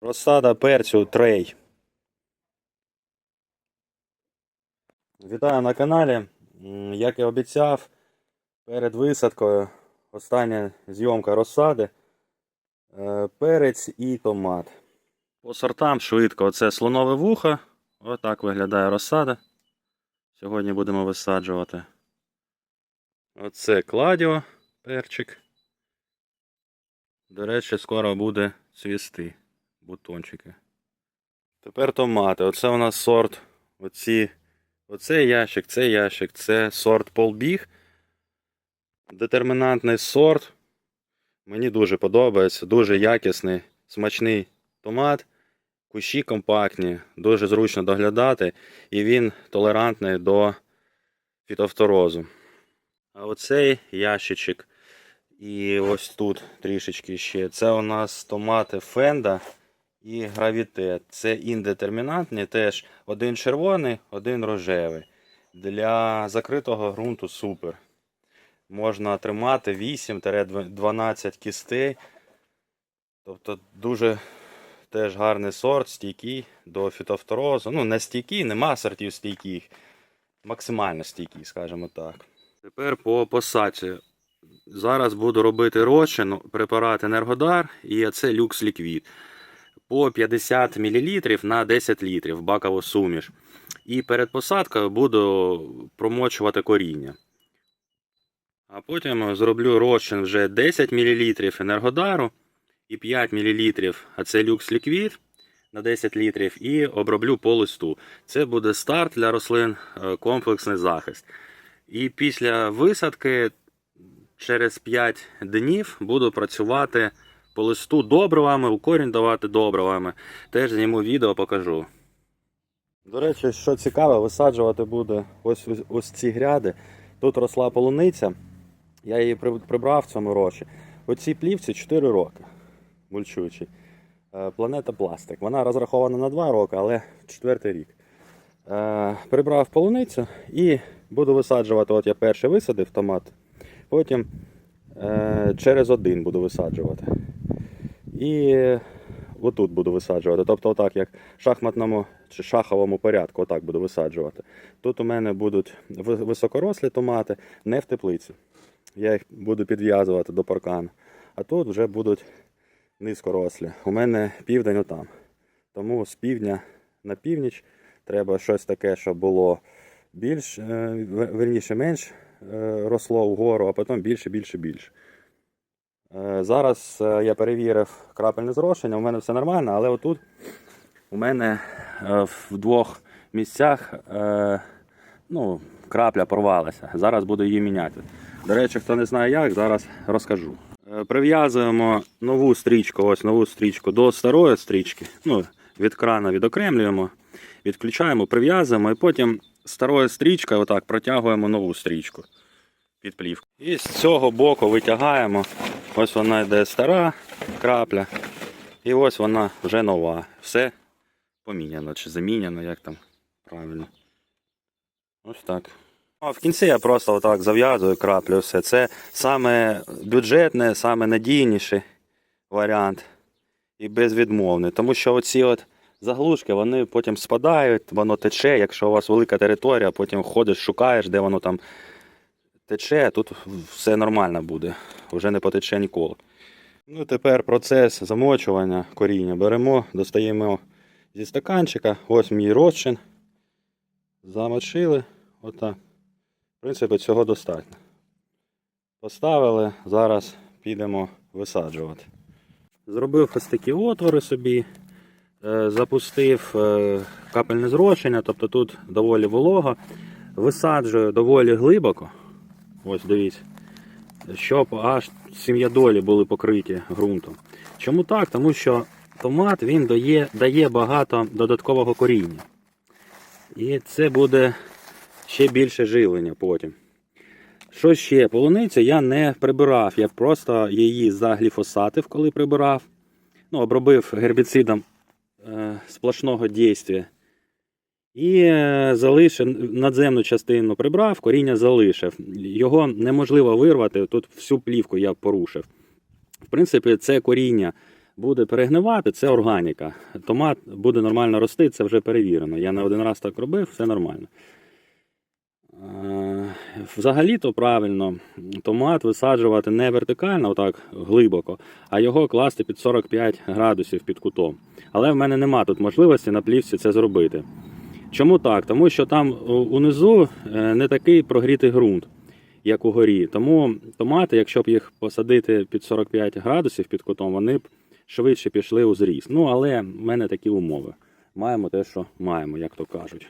Розсада перцю трей. Вітаю на каналі. Як і обіцяв, перед висадкою остання зйомка розсади. Е, Перець і томат. По сортам швидко. Оце слонове вухо. Отак виглядає розсада. Сьогодні будемо висаджувати. Оце кладіо, перчик. До речі, скоро буде цвісти бутончики. Тепер томати. Оце у нас сорт. Оці, оцей ящик, цей ящик, це сорт полбіг. Детермінантний сорт. Мені дуже подобається. Дуже якісний, смачний томат. Кущі компактні, дуже зручно доглядати, і він толерантний до фітофторозу. А оцей ящичок, і ось тут трішечки ще. Це у нас томати Фенда і гравітет. Це індетермінантні, теж один червоний, один рожевий. Для закритого ґрунту супер. Можна тримати 8-12 кістей. Тобто дуже теж гарний сорт, стійкий до фітофторозу. Ну, не стійкий, нема сортів стійких. Максимально стійкий, скажімо так. Тепер по посадці. Зараз буду робити розчин, препарат Енергодар і це люкс ліквід. По 50 мл на 10 літрів бакову суміш. І перед посадкою буду промочувати коріння. А потім зроблю розчин вже 10 мл енергодару і 5 мл, це люкс ліквід на 10 літрів, і оброблю по листу. Це буде старт для рослин, е, комплексний захист. І після висадки через 5 днів буду працювати по листу добривами, у корінь давати добривами. Теж зніму відео, покажу. До речі, що цікаво, висаджувати буде ось, ось, ось ці гряди. Тут росла полуниця. Я її прибрав в цьому році. Оцій плівці 4 роки. Мульчуючий. Е, Планета пластик. Вона розрахована на 2 роки, але четвертий рік. Е, Прибрав полуницю і буду висаджувати. От я перший висадив томат. Потім е, через один буду висаджувати. І отут буду висаджувати. Тобто, отак, як в шахматному чи шаховому порядку, отак буду висаджувати. Тут у мене будуть високорослі томати, не в теплиці. Я їх буду підв'язувати до паркану. А тут вже будуть низькорослі. У мене південь отам. Тому з півдня на північ треба щось таке, щоб було більш, е, верніше менш е, росло вгору, а потім більше, більше, більше. Е, Зараз е, я перевірив крапельне зрошення, у мене все нормально, але отут у мене е, в двох місцях ну, крапля порвалася. Зараз буду її міняти. До речі, хто не знає як, зараз розкажу. Прив'язуємо нову стрічку, ось нову стрічку до старої стрічки. Ну, від крана відокремлюємо, відключаємо, прив'язуємо і потім старою стрічкою отак протягуємо нову стрічку під плівку. І з цього боку витягаємо. Ось вона йде стара крапля. І ось вона вже нова. Все поміняно чи заміняно, як там правильно. Ось так. А в кінці я просто отак зав'язую краплю. Все. Це саме бюджетне, саме надійніший варіант і безвідмовний. Тому що оці от заглушки вони потім спадають, воно тече. Якщо у вас велика територія, потім ходиш, шукаєш, де воно там тече, тут все нормально буде, вже не потече ніколи. Ну, тепер процес замочування коріння. Беремо, достаємо зі стаканчика, ось мій розчин. Замочили. Отак. В принципі, цього достатньо. Поставили, зараз підемо висаджувати. Зробив ось такі отвори собі, е, запустив е, капельне зрошення, тобто тут доволі волого. Висаджую доволі глибоко. Ось дивіться. Щоб аж сім'ядолі були покриті ґрунтом. Чому так? Тому що томат він дає, дає багато додаткового коріння. І це буде ще більше живлення потім. Що ще? Полуницю я не прибирав, я просто її загліфосатив, коли прибирав. Ну, обробив гербіцидом е, сплошного дійства. І е, залишив надземну частину прибрав, коріння залишив. Його неможливо вирвати. Тут всю плівку я порушив. В принципі, це коріння буде перегнивати, це органіка. Томат буде нормально рости, це вже перевірено. Я не один раз так робив, все нормально. Е, Взагалі-то правильно томат висаджувати не вертикально, отак глибоко, а його класти під 45 градусів під кутом. Але в мене нема тут можливості на плівці це зробити. Чому так? Тому що там унизу е, не такий прогрітий ґрунт, як у горі. Тому томати, якщо б їх посадити під 45 градусів під кутом, вони б швидше пішли у зріст. Ну, але в мене такі умови. Маємо те, що маємо, як то кажуть.